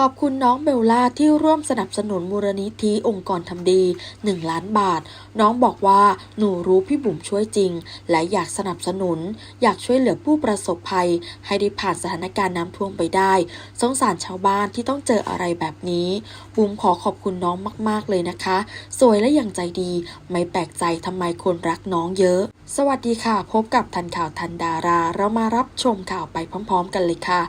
ขอบคุณน้องเบลล่าที่ร่วมสนับสนุนมูลนิธิองค์กรทำดี 1 ล้านบาท น้องบอกว่าหนูรู้พี่บุ๋มช่วยจริง และอยากสนับสนุน อยากช่วยเหลือผู้ประสบภัย ให้ได้ผ่านสถานการณ์น้ำท่วมไปได้ สงสารชาวบ้านที่ต้องเจออะไรแบบนี้ บุ๋มขอขอบคุณน้องมาก ๆ เลยนะคะ สวยและอยังใจดี ไม่แปลกใจทำไมคนรักน้องเยอะ สวัสดีค่ะ พบกับทันข่าวทันดารา เรามารับชมข่าวไปพร้อม ๆ กันเลยค่ะ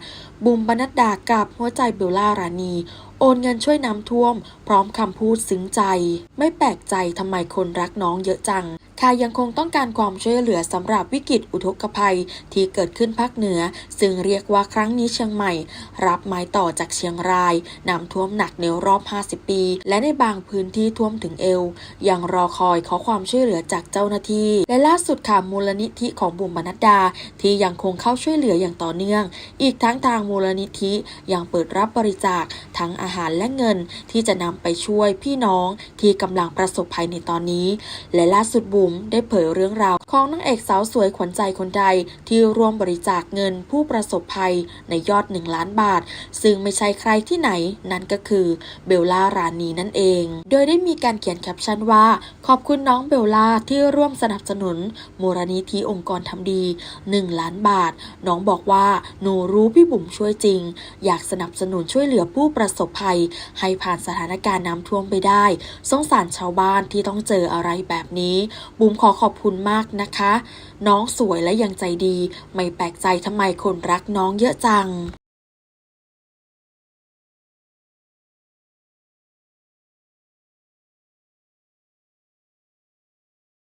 บุ๋มบรรณดดากับหัวใจเบลล่ารานี โอนเงินช่วยน้ำท่วม พร้อมคำพูดซึ้งใจ ไม่แปลกใจทำไมคนรักน้องเยอะจังค่ะยังคงต้องการความช่วยเหลือสำหรับวิกฤตอุทกภัยที่เกิดขึ้นภาคเหนือ ซึ่งเรียกว่าครั้งนี้เชียงใหม่ รับไม้ต่อจากเชียงรายน้ำท่วมหนักในรอบ 50 ปี และในบางพื้นที่ท่วมถึงเอว ยังรอคอยขอความช่วยเหลือจากเจ้าหน้าที่ และล่าสุดค่ะมูลนิธิของบุ๋มบรรดา ที่ยังคงเข้าช่วยเหลืออย่างต่อเนื่อง อีกทั้งทางมูลนิธิยังเปิดรับบริจาคทั้งอาหารและเงินที่จะนำไปช่วยพี่น้องที่กำลังประสบภัยในตอนนี้ และล่าสุดบุ๋มได้เผยเรื่องราว ของนางเอกสาวสวยขวัญใจคนใดที่ร่วมบริจาคเงินผู้ประสบภัยในยอด 1 ล้านบาท ซึ่งไม่ใช่ใครที่ไหนนั่นก็คือเบลล่ารานีนั่นเอง โดยได้มีการเขียนแคปชั่นว่า ขอบคุณน้องเบลล่าที่ร่วมสนับสนุนมูลนิธิองค์กรทำดี 1 ล้านบาท น้องบอกว่าหนูรู้พี่บุ๋มช่วยจริง อยากสนับสนุนช่วยเหลือผู้ประสบภัย ให้ผ่านสถานการณ์น้ำท่วมไปได้ สงสารชาวบ้านที่ต้องเจออะไรแบบนี้บุ๋มขอขอบคุณมากนะคะ น้องสวยและยังใจดี ไม่แปลกใจทำไมคนรักน้องเยอะจัง